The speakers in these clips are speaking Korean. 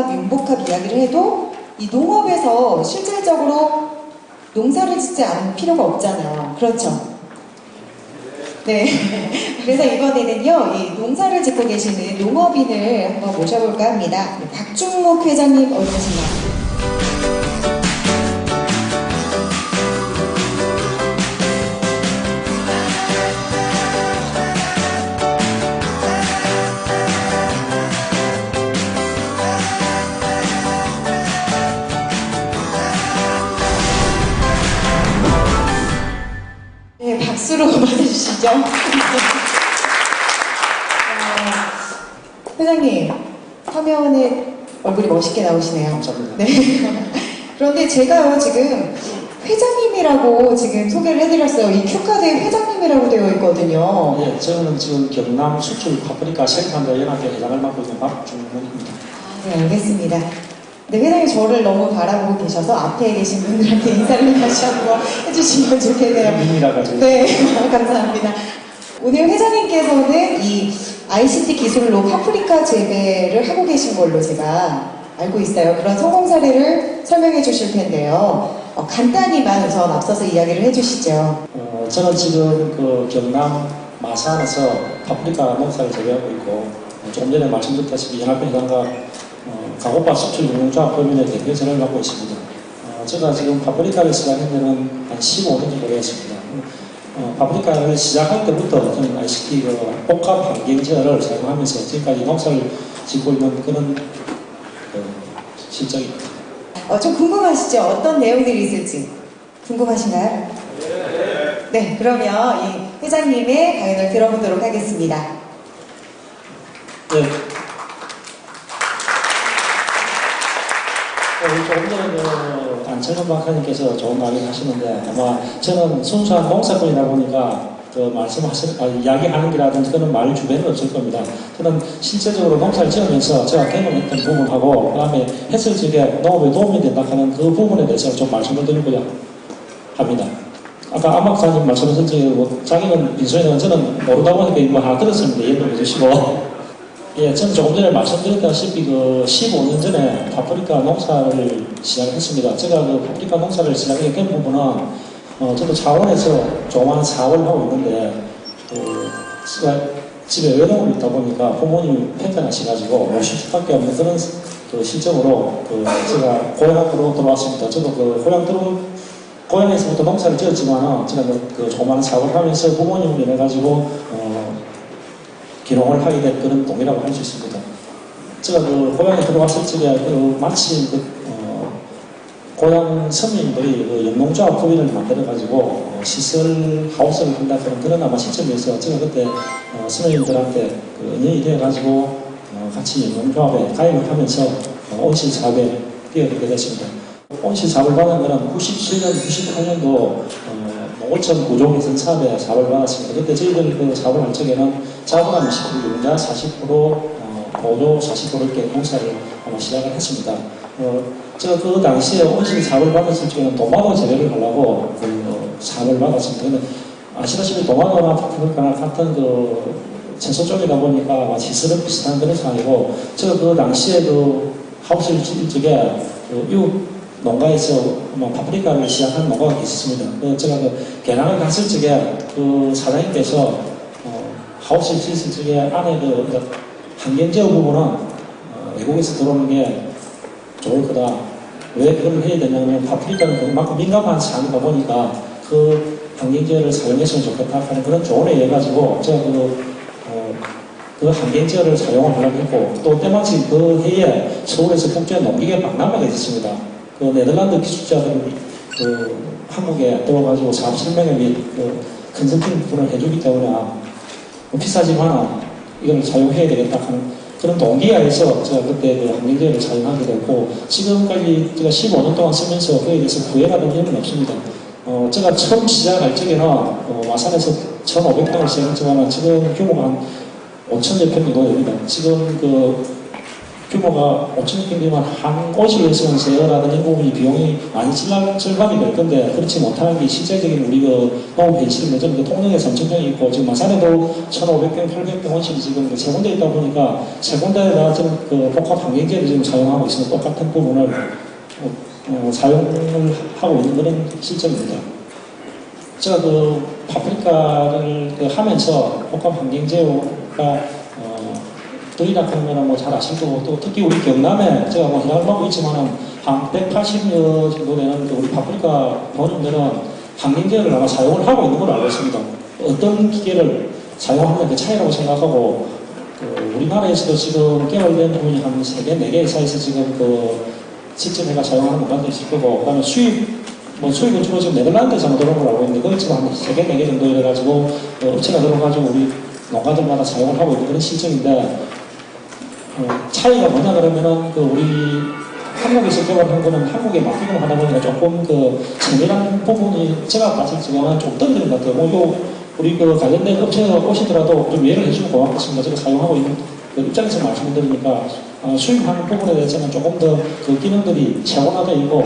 윤복합, 윤복합 이야기를 해도 이 농업에서 실질적으로 농사를 짓지 않을 필요가 없잖아요. 그렇죠? 네. 그래서 이번에는요, 이 농사를 짓고 계시는 농업인을 한번 모셔볼까 합니다. 네, 박중목 회장님 어디 계신가요? 어, 회장님, 화면에 얼굴이 멋있게 나오시네요. 감사합니다. 네. 그런데 제가요, 지금 회장님이라고 지금 소개를 해드렸어요. 이 큐카드에 회장님이라고 되어 있거든요. 예, 저는 지금 경남 수출 파프리카 생산자 연합회 회장을 맡고 있는 박중문입니다. 아, 네, 알겠습니다. 네, 회장님 저를 너무 바라보고 계셔서 앞에 계신 분들한테 인사를 다시 한번 해주시면 좋겠네요. 가지고 네, 감사합니다. 오늘 회장님께서는 이 ICT 기술로 파프리카 재배를 하고 계신 걸로 제가 알고 있어요. 그런 성공 사례를 설명해 주실 텐데요. 어, 간단히만 우선 앞서서 이야기를 해주시죠. 어, 저는 지금 그 경남 마산에서 파프리카 농사를 재배하고 있고 어, 조금 전에 말씀드렸다시피 연합회 회장과 어, 가고파 수출 농조합 법인의 대표 전을 맡고 있습니다. 어, 제가 지금 파프리카를 시작한 지는 한 15년 정도 되었습니다. 어, 파프리카를 시작할 때부터 저는 ICT 그 복합 환경제어를 사용하면서 지금까지 농사를 짓고 있는 그런 그 실적입니다. 어, 좀 궁금하시죠? 어떤 내용들이 있을지 궁금하신가요? 네, 그러면 이 회장님의 강연을 들어보도록 하겠습니다. 네. 조금 전에 그 안철근 박사님께서 좋은 말을 하시는데 아마 저는 순수한 농사꾼이다 보니까 그 말씀하신 아, 이야기하는 게라든지 그런 말 주변은 없을 겁니다. 저는 실제적으로 농사를 지으면서 제가 경험했던 부분하고 그 다음에 했을 적에 농업에 도움이 된다 하는 그 부분에 대해서 좀 말씀을 드리고자 합니다. 아까 안박사님 말씀하신 적에 뭐 자기는 빈소에는 저는 모르다 보니까 이거 하나 들었습니다. 이해를 해주시고 예, 저는 조금 전에 말씀드렸다시피 그 15년 전에 파프리카 농사를 시작했습니다. 제가 그 파프리카 농사를 시작하게 된 부분은 어, 저도 차원에서 조그마한 사업을 하고 있는데 그 제가 집에 외동으로 있다 보니까 부모님이 편찮으셔가지고 모실 수밖에 없는 그런 그 실정으로 그 제가 고향으로 돌아왔습니다. 저도 그 고향 들어 고향에서부터 농사를 지었지만 제가 그, 그 조그마한 사업을 하면서 부모님을 인해 가지고 어, 기농을 하게 된 그런 동이라고 할 수 있습니다. 제가 그 고향에 들어왔을 적에 그 마침 그 어, 고향 서민들이 그 연농조합 법인을 만들어 가지고 어, 시설 하우스를 한다는 그런 아마 시점에서 제가 그때 어, 서민들한테 그 인연이 되어 가지고 어, 같이 연농조합에 가입을 하면서 어, 온실 사업에 뛰어들게 됐습니다. 온실 사업을 받은 거는 97년, 98년도 어, 농어촌 구조개선 사업에 사업을 받았습니다. 그때 저희들 그 사업을 할 적에는 자본한 20% 유자 40% 어, 보조 40% 이렇게 공사를 아마 시작을 했습니다. 어, 제가 그 당시에 온실 사업을 받았을 적에는 도마도 재배를 하려고 그 어, 사업을 받았습니다. 아시다시피 도마도나 파프리카나 같은 그 채소 쪽이다 보니까 아마 시설은 비슷한 그런 상황이고 제가 그 당시에 그 하우스를 지을 적에 그 이웃 농가에서 뭐 파프리카를 시작한 농가가 있었습니다. 그 제가 그 개랑을 갔을 적에 그 사장님께서 어, 하우스를 지었을 적에 안에 그 환경제어 부분은 어, 외국에서 들어오는 게 좋을 거다. 왜 그걸 해야 되냐면 파프리카는 그만큼 민감한 산이다 보니까 그 환경제어를 사용했으면 좋겠다 하는 그런 조언에 의해 가지고 제가 그, 어, 그 환경제어를 사용을 하려고 했고 또 때마침 그 해에 서울에서 국제 농기계 박람회가 있었습니다. 그 네덜란드 기술자들이 그 한국에 들어가지고 사업 설명회 및그 컨설팅 부분을 해주기 때문에 뭐 비싸지만 이걸 사용해야 되겠다 하는 그런 동기하에서 제가 그때 그 환경제를 사용하게 됐고 지금까지 제가 15년 동안 쓰면서 그에 대해서 후회라는 점은 없습니다. 어, 제가 처음 시작할 적에는 어, 마산에서 1,500평을 시작했지만 지금 규모가 한 5천여 평 정도 됩니다. 지금 그 규모가 5천 평이면 한 옷을 위해서는 세어라든지 부분이 비용이 많이 절감이 될 건데 그렇지 못하는 게 실제적인 우리 그 농업 현실인데 저는 그 통영에 3천 평이 있고 지금 마산에도 1,500평, 800평 원씩이 지금 그 세 군데 있다 보니까 세 군데에다 지금 그 복합 환경제를 지금 사용하고 있으면 똑같은 부분을 어, 어, 사용을 하고 있는 그런 실정입니다. 제가 그 파프리카를 그 하면서 복합 환경제가 어, 들이라 하면 뭐잘 아실 거고 또 특히 우리 경남에 제가 뭐 해달라고 있지만은 한 180여 정도 되는 그 우리 파프리카 본인들은 환경제를 아마 사용을 하고 있는 걸로 알고 있습니다. 어떤 기계를 사용하는 그 차이라고 생각하고 그 우리나라에서도 지금 개발된 부분이 한 3개, 4개 회사에서 지금 그 직접 해가 사용하는 공간도 있을 거고 그다음에 수입 뭐 수입은 주로 지금 네덜란드에서 들어온 걸 알고 있는데 거기 지금 한 3개, 4개 정도 이래가지고 어, 업체가 들어가지고 우리 농가들마다 사용을 하고 있는 그런 실정인데 어, 차이가 뭐냐 그러면은 그 우리 한국에서 개발한 거는 한국에 맡기고 하다 보니까 조금 그 세밀한 부분이 제가 봤을 적에는 좀 떨어지는 것 같아요. 뭐 요, 우리 그 관련된 업체가 오시더라도 좀 이해를 해주면 고맙겠습니다. 제가 사용하고 있는 그 입장에서 말씀을 드리니까 어, 수입하는 부분에 대해서는 조금 더 그 기능들이 차원화되어 있고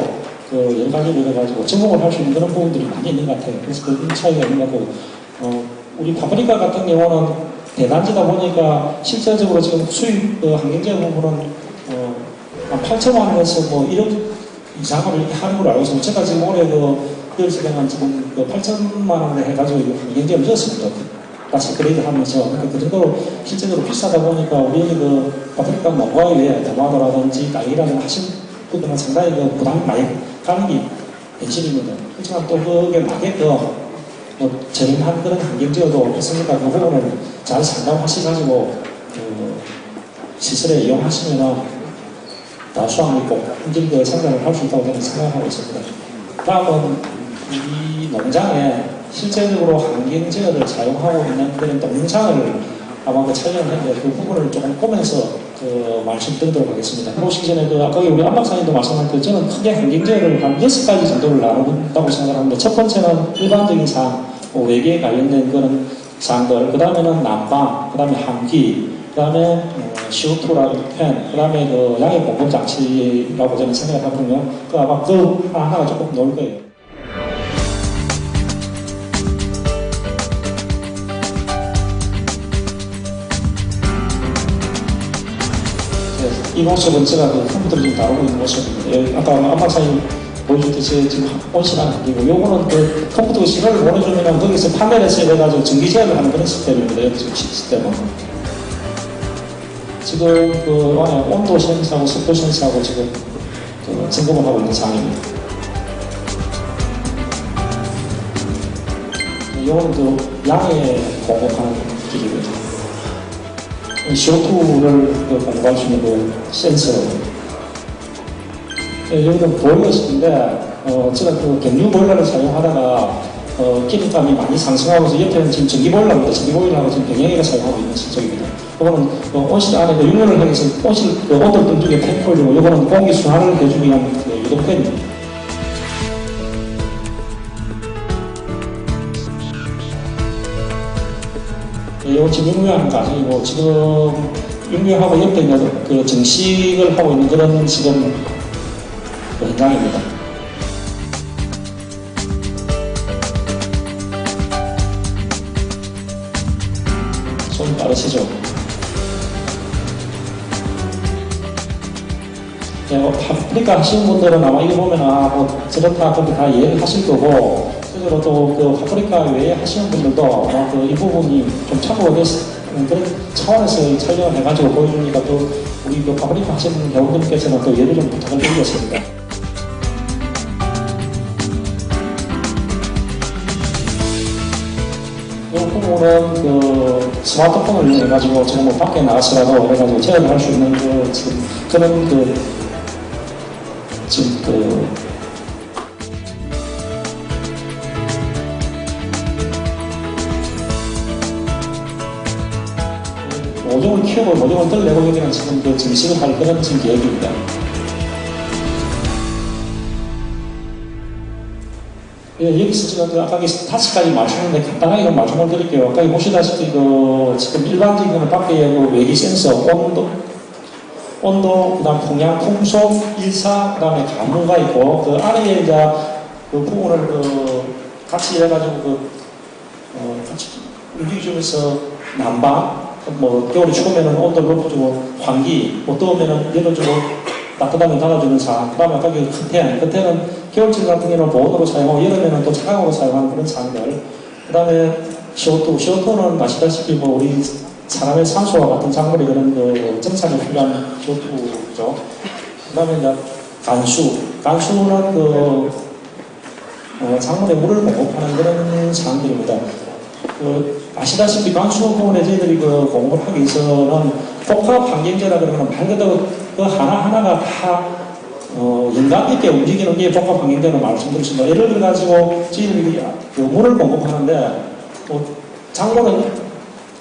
그 여러 가지로 해가지고 적용을 할 수 있는 그런 부분들이 많이 있는 것 같아요. 그래서 그런 차이가 있는 것 같고 어, 우리 파프리카 같은 경우는 대단지다 보니까 실질적으로 지금 수입 그 환경제 부분은 어, 한 8천만 원에서 뭐 1억 이상을 이렇게 하는 걸로 알고 있습니다. 제가 지금 올해 그 그시간 지금 그 8천만 원에 해가지고 이거 환경제를 넣었습니다. 같이 그레이드 하면서 그 정도로 실제적으로 비싸다 보니까 우리 그 파프리카 농가에 위해 토마토라든지 딸기라든지 하신 분들은 상당히 그 부담이 많이 가는 게 현실입니다. 그렇지만 또 그게 맞게끔 뭐 저렴한 그런 환경제도 있으니까 그 부분을 잘 상담하셔가지고 그 시설에 이용하시면은 다 수확이 꼭 힘들게 생산을 할 수 있다고 저는 생각하고 있습니다. 다음은 이 농장에 실제적으로 환경제어를 사용하고 있는 그런 동영상을 아마 그 촬영했는데 그 부분을 조금 보면서 그 말씀 드리도록 하겠습니다. 보시기 전에 그 아까 우리 안박사님도 말씀하셨듯 저는 크게 환경제어를 한 여섯 가지 정도를 나눈다고 생각합니다. 첫 번째는 일반적인 사항, 뭐 외계에 관련된 그런 사항들, 그 다음에는 난방, 그 다음에 환기, 그 다음에 CO2라는 펜, 그 다음에 그 양액 공급 장치라고 저는 생각을 하거든요. 그 아마 그 하나가 조금 넣을 거예요. 이 모습은 제가 그 컴퓨터를 지금 다루고 있는 모습입니다. 아까 안박사님 보여줬듯이 지금 온실한 기고 요거는 그 컴퓨터 시간을 보내주면 거기서 파넬에서 해가지고 전기 제어를 하는 그런 시스템입니다. 지금 시스템은. 지금 그 안에 온도 센서하고 습도 센서하고 지금 그 점검을 하고 있는 상황입니다. 이거는 그 양에 공급하는. CO2를 그 공급할 수 있는 그 센서. 예, 여기는 보일러실인데, 어, 제가 그 경유 보일러를 사용하다가, 어, 기름감이 많이 상승하면서 옆에는 지금 전기 보일러입니다. 전기 보일러하고 지금 병행해서 사용하고 있는 실정입니다. 이거는 그 온실 안에 그 하기 위해서 온실 그 온도 등중에 팬콜이고, 이거는 공기 순환을 해주기 위한 그 유도팬입니다. 이거 지금 육류하는 과정이고 지금 육류하고 옆에 있는 그 정식을 하고 있는 그런 지금 그 현장입니다. 손 빠르시죠? 네, 뭐 파프리카 하시는 분들은 아마 이거 보면 아, 뭐 저렇다 그렇게 다 이해를 하실 거고 실제로 또그 파프리카 외에 하시는 분들도 그이 부분이 좀 참고가 됐는 그런 차원에서 이 촬영을 해가지고 보여주니까 또 우리 그 파프리카 하시는 배우분께서는 또 이해를 좀 부탁을 드리겠습니다. 이 부분은 그 스마트폰을 이용해가지고 지금 뭐 밖에 나가서라도 해가지고 제어를 할수 있는 그 지금 그런 그 지금 그 키우고 모종을 덜내고 여기는 지금 그 증식을 할 그런 지금 계획입니다. 예, 여기서 지금 그 아까 그 다섯 가지 말씀인데 간단하게 좀 말씀을 드릴게요. 아까 보시다시피 그 지금 일반적인 밖에 그 외기 센서 온도 온도, 그 다음 풍향, 풍속, 일사, 그 다음에 가무가 있고, 그 안에 이제 그 부분을 그 같이 해가지고 그, 어, 같이 움직이면서 난방, 뭐, 겨울이 추우면은 온도를 높여주고, 환기, 뭐, 더우면은 열어주고, 따뜻하면 닫아주는 사, 그 다음에 아까 그 커튼, 커튼은 겨울철 같은 경우는 보온으로 사용하고, 여름에는 또 차가우로 사용하는 그런 상들. 그 다음에 CO2, CO2는 아시다시피 뭐, 우리 사람의 산소와 같은 작물이 그런 그 정착에 필요한 CO2죠. 그 다음에 이제 간수, 간수는 그 어, 작물에 물을 공급하는 그런 사항들입니다. 그 아시다시피 부분에 저희들이 그 공급을 하기 위해서는 복합 환경제라 그러면 말 그대로 그 하나하나가 다 어, 연관 있게 움직이는 게 복합 환경제로 말씀드렸습니다. 예를 들어 가지고 저희들이 그 물을 공급하는데 뭐 작물은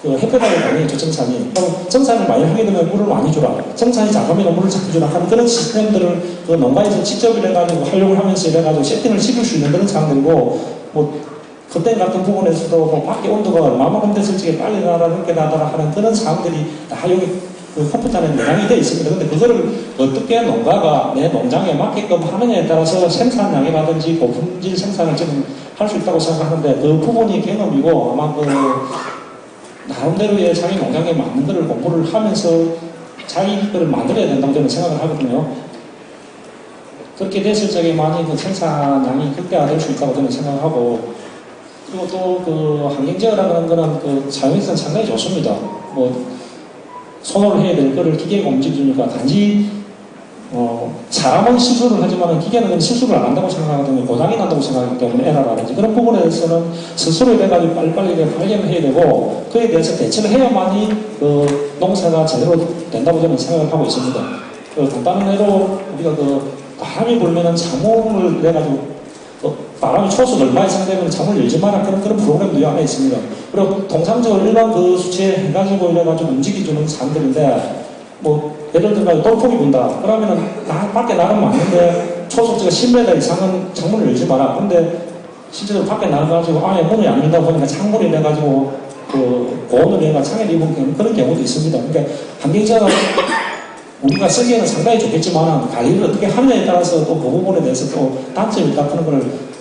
그 햇볕을 많이 해줘, 정산이. 그럼 정산을 많이 하게 되면 물을 많이 주라. 정산이 작으면 물을 자꾸 주라 하는 그런 시스템들을 그 농가에서 직접 이래가지고 활용을 하면서 이래가지고 세팅을 시킬 수 있는 그런 상황들이고, 뭐, 그때 같은 부분에서도 뭐 밖에 온도가 얼마만큼 됐을 적에 빨리 나라 늦게 나더라 하는 그런 사항들이 다 여기 그 컴퓨터 안에 내장이 되어 있습니다. 근데 그거를 어떻게 농가가 내 농장에 맞게끔 하느냐에 따라서 생산량이라든지 고품질 생산을 지금 할 수 있다고 생각하는데 그 부분이 경험이고 아마 그 나름대로의 자기 농장에 맞는 거를 공부를 하면서 자기 거를 만들어야 된다고 저는 생각을 하거든요. 그렇게 됐을 적에 많이 그 생산량이 극대화될 수 있다고 저는 생각하고 그리고 또그 환경제어라는 거는 그 사용성은 상당히 좋습니다. 뭐 손으로 해야 될 거를 기계가 움직이니까 단지 어, 사람은 실수를 하지만 기계는 실수를 안 한다고 생각하거든요. 고장이 난다고 생각하기 때문에 에러라든지 그런 부분에 대해서는 스스로 돼가지고 빨리빨리 이렇게 발견을 해야 되고 그에 대해서 대처를 해야만이 그 농사가 제대로 된다고 저는 생각을 하고 있습니다. 그 간단한 예로 우리가 그 바람이 불면은 창문을 내가지고 어, 바람이 초속 얼마 이상 되면 창문을 열지 마라 그런 그런 프로그램도 이 안에 있습니다. 그리고 통상적으로 일반 그 수치에 해가지고 이래가지고 움직여주는 사람들인데 뭐 예를 들어 돌풍이 분다. 그러면은 나 밖에 나가면 맞는데 초속지가 10m 이상은 창문을 열지 마라. 근데 실제로 밖에 나가가지고 안에 문을 안 열다 보니까 창문이 돼가지고 그 고온을 내가 창에 입은 그런 경우도 있습니다. 그러니까 환경자가 우리가 쓰기에는 상당히 좋겠지만 관리를 어떻게 하느냐에 따라서 또 그 부분에 대해서 또 단점이 있다 그런 걸 어,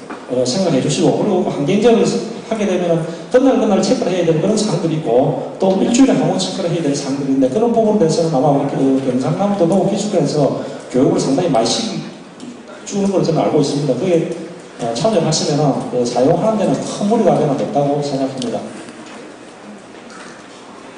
생각해 주시고 그리고 환경적을 하게 되면 그날 그날 체크를 해야 되는 그런 사항들이 있고 또 일주일에 한 번 체크를 해야 되는 사항들이 있는데 그런 부분에 대해서는 아마 그 경상남도 농업기술원에서 교육을 상당히 많이 시 주는 걸 저는 알고 있습니다. 그게 어, 참여하시면 그 사용하는 데는 큰 무리가 되는 없다고 생각합니다.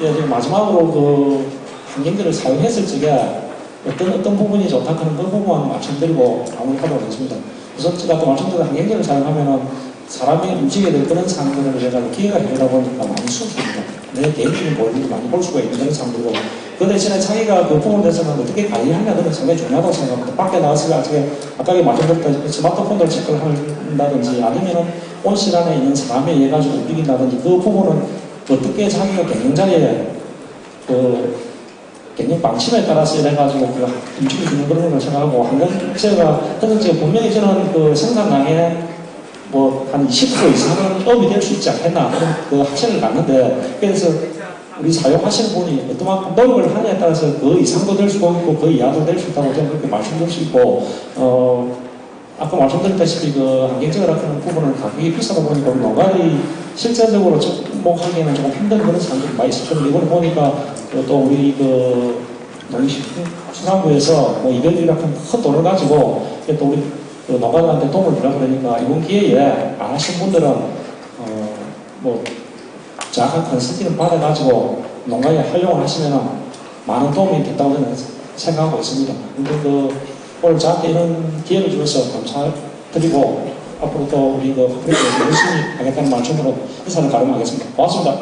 예, 지금 마지막으로 그 환경들을 사용했을 적에 어떤 어떤 부분이 좋다 하는 그 부분만 말씀드리고 마무리하도록 하겠습니다. 제가 또 말씀드린 환경들을 사용하면은 사람이 움직여야 될 그런 상황들을 내가 기회가 되다 보니까 많이 수습니다. 내 개인적인 모습을 많이 볼 수가 있는 그런 상황들이고 그 대신에 자기가 그 부분에 대해서는 어떻게 관리하냐 그는 상당히 중요하다고 생각합니다. 밖에 나가서 어떻게 아까 말씀드렸던 스마트폰으로 체크를 한다든지 아니면은 온 시간에 있는 사람에 의해 가지고 움직인다든지 그 부분은 어떻게 자기가 경영자리에 그 경영 방침에 따라서 이래가지고 그 움직여주는 그런 걸 생각하고 환경제가 현재 분명히 저는 그 생산량의 뭐한 20% 이상은 업이 될 수 있지 않겠나 그런 그 확신을 갖는데 그래서 우리 사용하시는 분이 어떠만큼 노력을 하냐에 따라서 그 이상도 될 수도 있고 그 이하도 될 수 있다고 저는 그렇게 말씀드릴 수 있고 어 아까 말씀드렸다시피 그 환경적으로 하는 부분은 가격이 비싸다 보니까 농가들이 실제적으로 접목하기에는 조금 힘든 그런 상황들이 많이 있었거든요. 이번에 보니까 그또 우리 그 농식품수산부에서 뭐 이별이라 큰 돈을 가지고 또 우리 그 농가들한테 도움을 주려고 그러니까 이번 기회에 안 하신 분들은 어뭐 정확한 컨설팅을 받아가지고 농가에 활용을 하시면 많은 도움이 됐다고 저는 생각하고 있습니다. 근데 그 오늘 저한테 이런 기회를 주셔서 감사드리고 앞으로 또 우리 그 학교에서 열심히 하겠다는 말씀으로 인사를 가름하겠습니다. 고맙습니다. 네.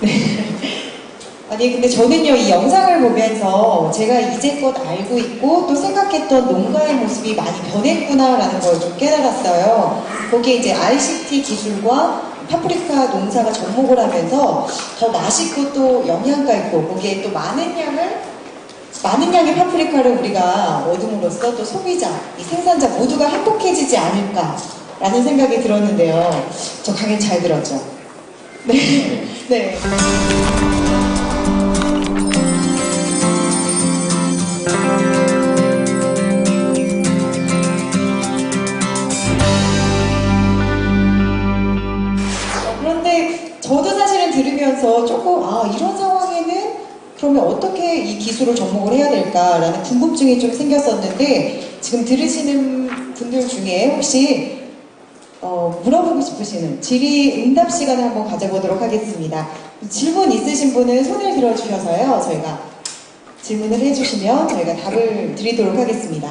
네. 아니 근데 저는요 이 영상을 보면서 제가 이제껏 알고 있고 또 생각했던 농가의 모습이 많이 변했구나라는 걸 좀 깨달았어요. 거기에 이제 ICT 기술과 파프리카 농사가 접목을 하면서 더 맛있고 또 영양가 있고 거기에 또 많은 양을 많은 양의 파프리카를 우리가 얻음으로써 또 소비자, 이 생산자 모두가 행복해지지 않을까라는 생각이 들었는데요. 저 강연 잘 들었죠? 네. 네. 어, 그런데 저도 사실은 들으면서 조금 아 이런 상황에는 그러면 어떻게 이 기술을 접목을 해야 될까라는 궁금증이 좀 생겼었는데 지금 들으시는 분들 중에 혹시 어, 물어보고 싶으시는 질의 응답 시간을 한번 가져보도록 하겠습니다. 질문 있으신 분은 손을 들어주셔서요 저희가 질문을 해주시면 저희가 답을 드리도록 하겠습니다.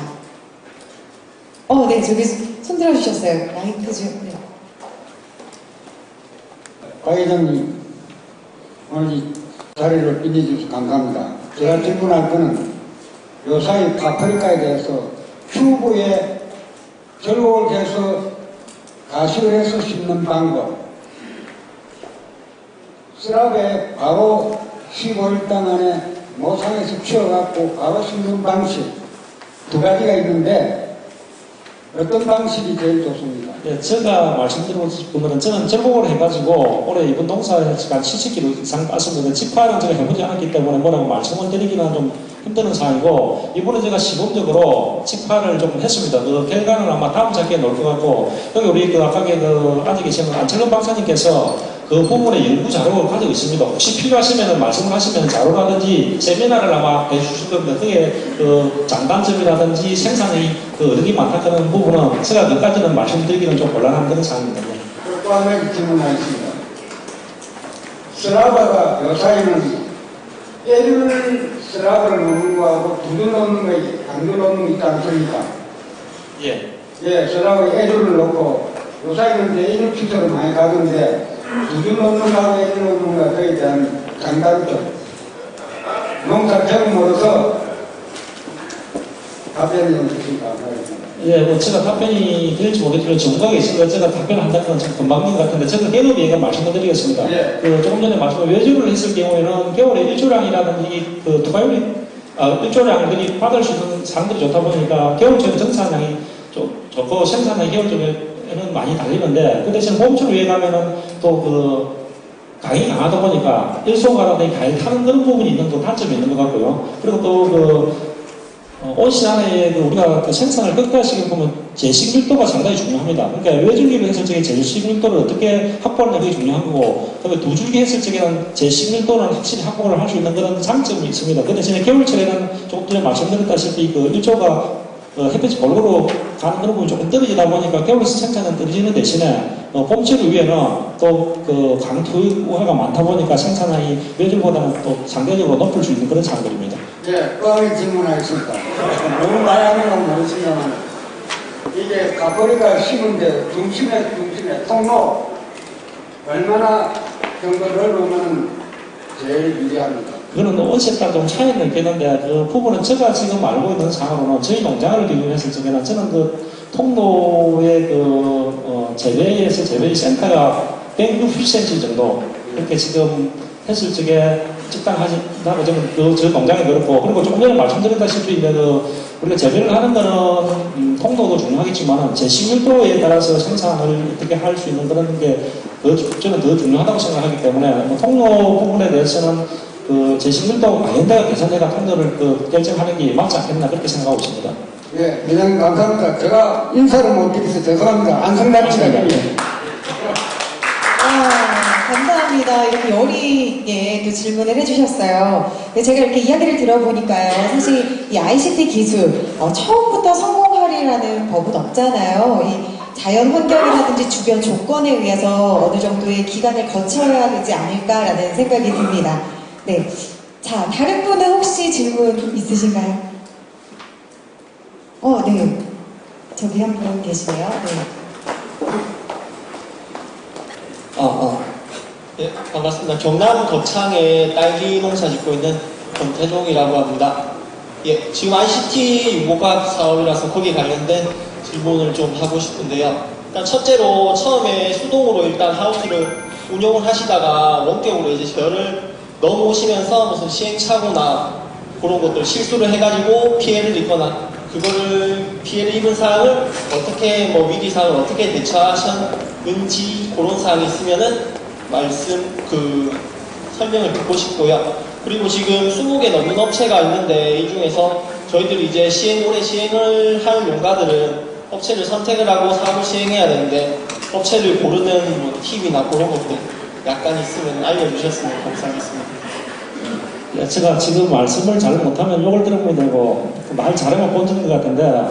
어, 네 저기 손 들어주셨어요. 마이크 좀. 네. 박 회장님, 자리를 빛내주셔서 감사합니다. 제가 질문할 거는 요사이 파프리카에 대해서 튜브에 절곡을 해서 가시를 해서 심는 방법, 쓰랍에 바로 15일 동안에 모상에서 치워갖고 바로 심는 방식 두 가지가 있는데 어떤 방식이 제일 좋습니까? 예, 제가 말씀드리고 싶은 거는 저는 전공을 해가지고 올해 이번 농사에 한 70kg 이상 땄습니다. 직파는 제가 해보지 않았기 때문에 뭐라고 말씀을 드리기는 좀 힘드는 상황이고 이번에 제가 시범적으로 직파를 좀 했습니다. 그 결과는 아마 다음 작기에 나올 것 같고 여기 우리 그 아까 그 앉아 계시는 안철근 박사님께서 그 부분에 연구 자료를 가지고 있습니다. 혹시 필요하시면 말씀을 하시면 자료라든지 세미나를 아마 해주실 겁니다. 그게 그 장단점이라든지 생산의 그 어려움이 많다 그런 부분은 제가 그까지는 말씀드리기는 좀 곤란한 그런 상황입니다. 그리고 또 하나 질문하겠습니다. 스라바가 요사이는 애를 스라바를 넣는 거하고 두두 넣는 거, 강두 넣는 거 있지 않습니까? 예. 예, 스라바에 애를 넣고 요사이는 애를 피서로 많이 가던데 넣는 거하고 애를 넣는 거에 대한. 농사 경험으로서 답변을 좀 주시기 바랍니다. 예, 뭐 제가 답변이 될지 모르겠지만 전문가가 있으니까 제가 답변을 한다는 건좀 금방인 것 같은데 제가 개념 얘기가 말씀을 드리겠습니다. 예. 그 조금 전에 말씀 외주를 했을 경우에는 겨울에 일조량이라든지 그 두가율이 아, 일조량들이 받을 수 있는 상들이 좋다 보니까 겨울철 정산량이 좀 좋고 생산량이 겨울철에는 많이 달리는데 그 대신 봄철 위에 가면은 또 그 강이 강하다 보니까 일소가라든지 강이 타는 그런 부분이 있는 또 단점이 있는 것 같고요. 그리고 또그 어, 온 시간에 그 우리가 그 생산을 끝까지 보면 제식밀도가 상당히 중요합니다. 그러니까 외줄기를 했을 적에 제식밀도를 어떻게 확보하는 게 중요한 거고, 그다음에 두 줄기 했을 적에는 제식밀도는 확실히 확보를 할 수 있는 그런 장점이 있습니다. 그 대신에 겨울철에는 조금 전에 말씀드렸다시피 그 일조가 어, 햇빛이 골고루 가는 그런 부분이 조금 떨어지다 보니까 겨울에서 생산은 떨어지는 대신에 어, 봄철 위에는 또 그 강투우가 많다 보니까 생산량이 외줄보다는 또 상대적으로 높을 수 있는 그런 상황들입니다. 예, 뻔히 질문하겠습니다. 너무 많이 하는 건 모르지만 이게 가버리가 심은데 중심에 중심에 통로 얼마나 정도를 놓으면 제일 유리합니다. 그거는 온실에 따라 좀 차이는 있겠는데 그 부분은 제가 지금 알고 있는 상황으로는 저희 농장을 적에는 저는 그 통로의 그 어, 재배에서 재배 센터가 160cm 정도 이렇게 지금 했을 적에 적당하다고 저는 그, 저 농장이 그렇고 그리고 조금 전에 말씀드렸다시피 이제 그 우리가 재배를 하는 거는 음, 통로도 중요하겠지만 제식밀도에 따라서 생산을 어떻게 할 수 있는 그런 게 더, 저는 더 중요하다고 생각하기 때문에 뭐 통로 부분에 대해서는 그 제식밀도 관련대가 개선해가 통로를 그 결정하는 게 맞지 않겠나 그렇게 생각하고 있습니다. 예, 회장님 감사합니다. 제가 인사를 못 드려서 죄송합니다. 안성납치가 아, 감사합니다. 이렇게 여리 있게 또 질문을 해주셨어요. 근데 제가 이렇게 이야기를 들어보니까요. 사실 이 ICT 기술, 어, 처음부터 성공하리라는 법은 없잖아요. 이 자연 환경이라든지 주변 조건에 의해서 어느 정도의 기간을 거쳐야 되지 않을까라는 생각이 듭니다. 네. 자, 다른 분은 혹시 질문 있으신가요? 어, 네. 저기 한 분 계시네요. 네. 아, 아. 예, 반갑습니다. 경남 거창에 딸기 농사 짓고 있는 권태종이라고 합니다. 예, 지금 ICT 유보과학 사업이라서 거기에 관련된 질문을 좀 하고 싶은데요. 일단 첫째로 처음에 수동으로 일단 하우스를 운영을 하시다가 원격으로 이제 저를 넘어오시면서 무슨 시행착오나 그런 것들 실수를 해가지고 피해를 입거나 그거를 피해를 입은 사항을 어떻게 뭐 위기 사항을 어떻게 대처하셨는지 그런 사항이 있으면은 말씀 그 설명을 듣고 싶고요. 그리고 지금 20개 넘는 업체가 있는데 이 중에서 저희들이 이제 시행, 올해 시행을 할 농가들은 업체를 선택을 하고 사업을 시행해야 되는데 업체를 고르는 뭐 팁이나 그런 것들 약간 있으면 알려주셨으면 감사하겠습니다. 예, 제가 지금 말씀을 잘 못하면 욕을 들어보게 되고 그말 잘하면 본전인 것 같은데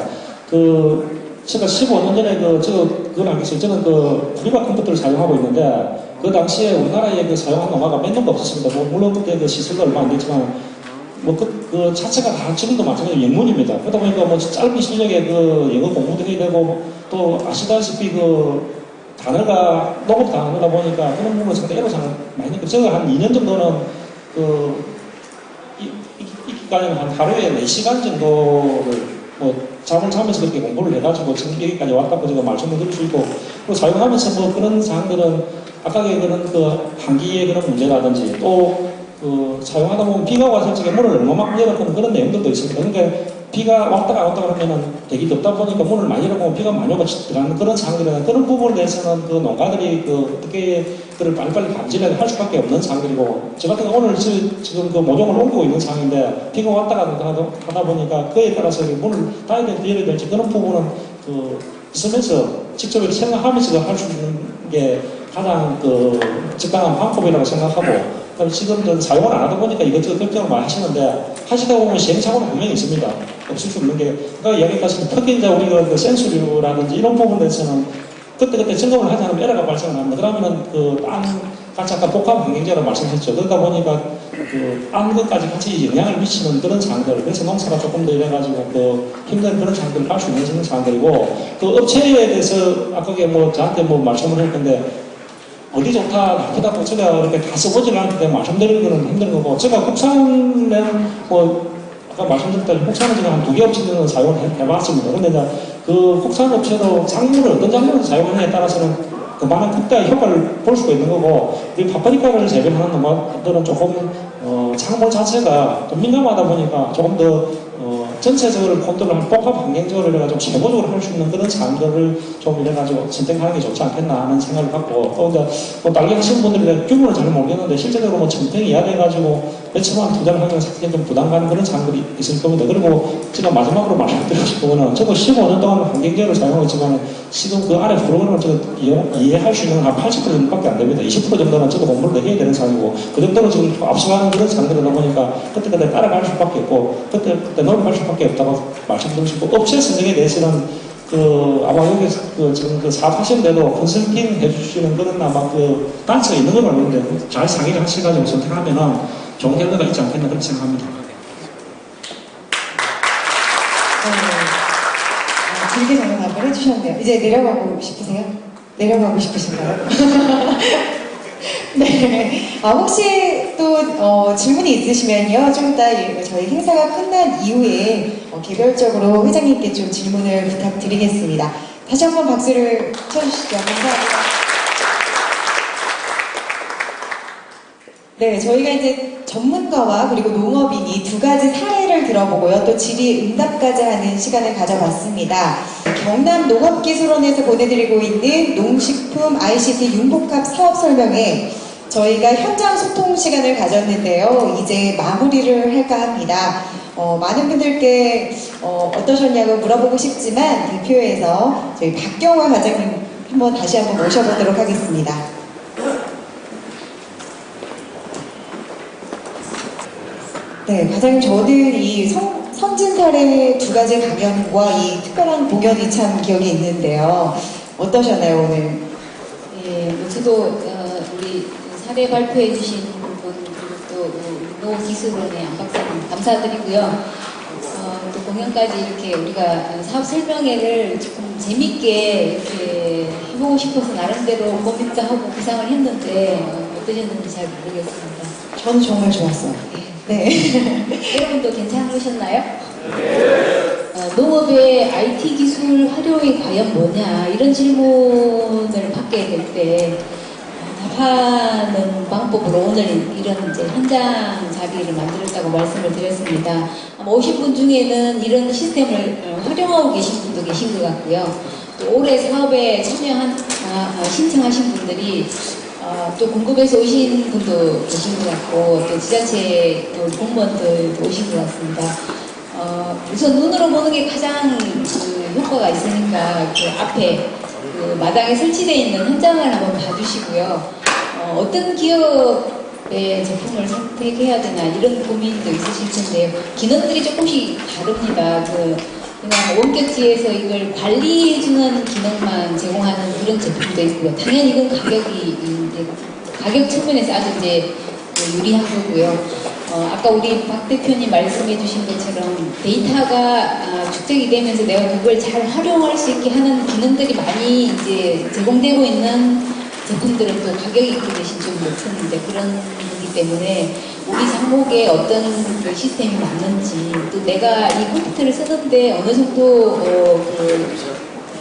그 제가 15년 전에 그저 그건 알겠어요. 저는 그 프리바 컴퓨터를 사용하고 있는데 그 당시에 우리나라에 그 사용한 농가가 몇 년도 없었습니다. 뭐 물론 그때 그 시설도 얼마 안 됐지만 뭐그 그 자체가 다 지금도 마찬가지로 영문입니다. 그러다 보니까 뭐 짧은 시간에 그 영어 공부도 해야 되고 또 아시다시피 그 단어가 너무 단어다 보니까 그런 부분은 상당히 애로사항을 많이 느끼고 제가 한 2년 정도는 그 이- 이- 이기까지는 한 하루에 4시간 정도를 뭐 잠을 자면서 그렇게 공부를 해가지고 지금 여기까지 왔다고 제가 말씀을 드릴 수 있고 그리고 사용하면서 뭐 그런 사항들은 아까의 그런 그 한기의 그런 문제라든지 또 그 사용하다 보면 비가 와서 저게 문을 얼마만큼 열었던 그런 내용들도 있습니다. 그러니까 비가 왔다가 안 왔다가 그러면은 되게 덥다 보니까 문을 많이 열어보면 비가 많이 오고 들어가는 그런 상황들이나 그런 부분에 대해서는 그 농가들이 그 어떻게 그를 빨리빨리 감지를 할 수밖에 없는 상황들이고 저 같은 오늘 지- 지금 그 모종을 옮기고 있는 상황인데 비가 왔다가 안 왔다가 하다 보니까 그에 따라서 이 문을 닫아야 될지 열어야 될지 그런 부분은 그 있으면서 직접 이렇게 생각하면서 할수 있는 게 가장 그 적당한 방법이라고 생각하고 지금은 사용을 안 하다 보니까 이것저것 걱정을 많이 하시는데 하시다 보면 시행착오는 분명히 있습니다. 없을 수 없는 게 그러니까 여기까지 특히 이제 우리가 그 센수류라든지 이런 부분에서는 그때그때 점검을 하지 않으면 에러가 발생을 합니다. 그러면은 그딴 같이 아까 복합 환경제라고 말씀하셨죠. 그러다 보니까 그딴 것까지 같이 영향을 미치는 그런 상황들 그래서 농사가 조금 더 이래가지고 그 힘든 그런 상황들을 할수 있는 상황들이고 그 업체에 대해서 아까 뭐 저한테 뭐 말씀을 할 건데 어디 좋다 나쁘다 또 제가 이렇게 다 써보질 않는데 말씀드리는 거는 힘든 거고 제가 국산은 뭐 아까 말씀드렸다시피 국산은 제가 한 두 개 업체 정도 사용을 해- 해봤습니다. 이제 그 국산 업체도 작물을 어떤 작물을 사용하느냐에 따라서는 그만한 극다의 효과를 볼 수가 있는 거고 이 파프리카를 재배하는 농가들은 조금 어, 작물 자체가 좀 민감하다 보니까 조금 더 어, 전체적으로 컨트롤한 복합 환경적으로 해가지고 세부적으로 할 수 있는 그런 사항들을 좀 이래가지고 선택하는 게 좋지 않겠나 하는 생각을 갖고 또 이제 뭐 딸기 하시는 분들이 규모를 잘 모르겠는데 실제적으로 뭐 청평이 이야기해가지고 투자를 하면 사실 좀 부담 가는 그런 사항들이 있을 겁니다. 그리고 제가 마지막으로 말씀드리고 싶은 거는 저도 15년 동안 환경제를 사용하고 있지만 지금 그 안에 프로그램을 제가 이해- 이해할 수 있는 한 80% 정도밖에 안 됩니다. 20% 정도는 저도 공부를 더 해야 되는 상황이고 그 정도로 지금 앞서가는 그런 상황들이다 보니까 그때그때 따라갈 수밖에 없고 그때 그때 노력할 수밖에 없다고 말씀드리고 싶고 업체 선정에 대해서는 그 아마 여기 그 지금 그 사업하시는데도 컨설팅 해주시는 그런 아마 그 단체가 있는 걸 알는데 잘 상의를 하셔가지고 선택하면은 좋은 결과가 있지 않겠나 그렇게 생각합니다. 아, 길게 정말 답을 해주셨네요. 이제 내려가고 싶으세요? 내려가고 싶으신가요? 네. 아, 혹시 또 어, 질문이 있으시면요. 좀 이따 이- 저희 행사가 끝난 이후에 어, 개별적으로 회장님께 좀 질문을 부탁드리겠습니다. 다시 한번 박수를 쳐주시죠. 감사합니다. 네, 저희가 이제 전문가와 그리고 농업인 이 두 가지 사례를 들어보고요. 또 질의 응답까지 하는 시간을 가져봤습니다. 경남 농업기술원에서 보내드리고 있는 농식품 ICT 융복합 사업 설명회 저희가 현장 소통 시간을 가졌는데요. 이제 마무리를 할까 합니다. 어, 많은 분들께 어, 어떠셨냐고 물어보고 싶지만 대표에서 저희 박경화 과장님 한번 다시 한번 모셔보도록 하겠습니다. 네, 과장님 저는 이 성, 선진 사례 두 가지 강연과 이 특별한 공연이 참 기억이 있는데요. 어떠셨나요 오늘? 예, 뭐 저도 어, 우리 사례 발표해 주신 분 그리고 또 노기술원의 안 박사님 감사드리고요. 어, 또 공연까지 이렇게 우리가 사업 설명회를 조금 재밌게 이렇게 해보고 싶어서 나름대로 고민도 하고 구상을 했는데 어, 어떠셨는지 잘 모르겠습니다. 저는 정말 좋았어요. 예. 네. 여러분도 괜찮으셨나요? 어, 농업의 IT 기술 활용이 과연 뭐냐 이런 질문을 받게 될 때 답하는 방법으로 오늘 이런 이제 현장 자리를 만들었다고 말씀을 드렸습니다. 아마 오신 분 중에는 이런 시스템을 어, 활용하고 계신 분도 계신 것 같고요. 또 올해 사업에 참여한 아, 아, 신청하신 분들이 어, 어, 또 공급에서 오신 분도 계신 것 같고 또 지자체 또 공무원들도 오신 것 같습니다. 어, 우선 눈으로 보는 게 가장 그 효과가 있으니까 그 앞에 그 마당에 설치되어 있는 현장을 한번 봐주시고요. 어, 어떤 기업의 제품을 선택해야 되나 이런 고민도 있으실 텐데요. 기능들이 조금씩 다릅니다. 그 그냥 원격지에서 이걸 관리해주는 기능만 제공하는 그런 제품도 있고요. 당연히 이건 가격이 가격 측면에서 아주 이제 그 유리한 거고요. 어, 아까 우리 박 대표님 말씀해 주신 것처럼 데이터가 아, 축적이 되면서 내가 그걸 잘 활용할 수 있게 하는 기능들이 많이 이제 제공되고 있는 제품들은 또 가격이 그 대신 좀 높은 그런 거기 때문에 우리 상목에 어떤 그 시스템이 맞는지 또 내가 이 컴퓨터를 쓰는데 어느 정도 어, 그,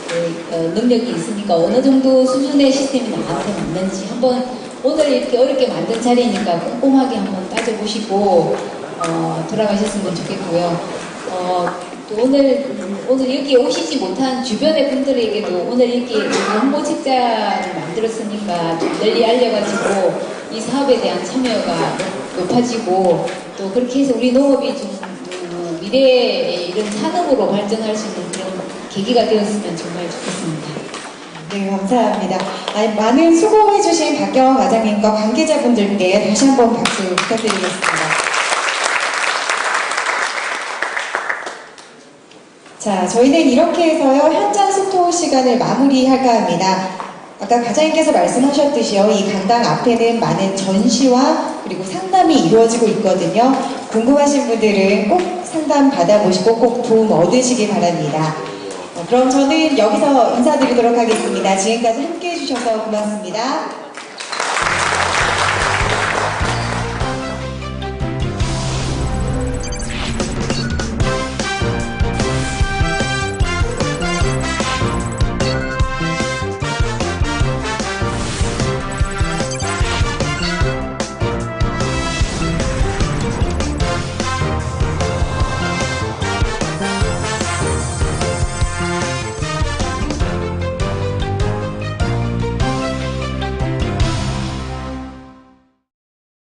그, 어, 능력이 있으니까 어느 정도 수준의 시스템이 나한테 맞는지 한번 오늘 이렇게 어렵게 만든 자리니까 꼼꼼하게 한번 따져보시고 어, 돌아가셨으면 좋겠고요. 어, 또 오늘 오늘 여기 오시지 못한 주변의 분들에게도 오늘 이렇게 홍보 책자를 만들었으니까 좀 널리 알려가지고 이 사업에 대한 참여가 높아지고 또 그렇게 해서 우리 농업이 좀 음, 미래의 이런 산업으로 발전할 수 있는 그런 계기가 되었으면 정말 좋겠습니다. 네, 감사합니다. 아니, 많은 수고해주신 박경원 과장님과 관계자분들께 다시 한번 박수 부탁드리겠습니다. 자, 저희는 이렇게 해서요, 현장 소통 시간을 마무리할까 합니다. 아까 과장님께서 말씀하셨듯이요, 이 강당 앞에는 많은 전시와 그리고 상담이 이루어지고 있거든요. 궁금하신 분들은 꼭 상담 받아보시고 꼭 도움 얻으시기 바랍니다. 어, 그럼 저는 여기서 인사드리도록 하겠습니다. 지금까지 함께 해주셔서 고맙습니다.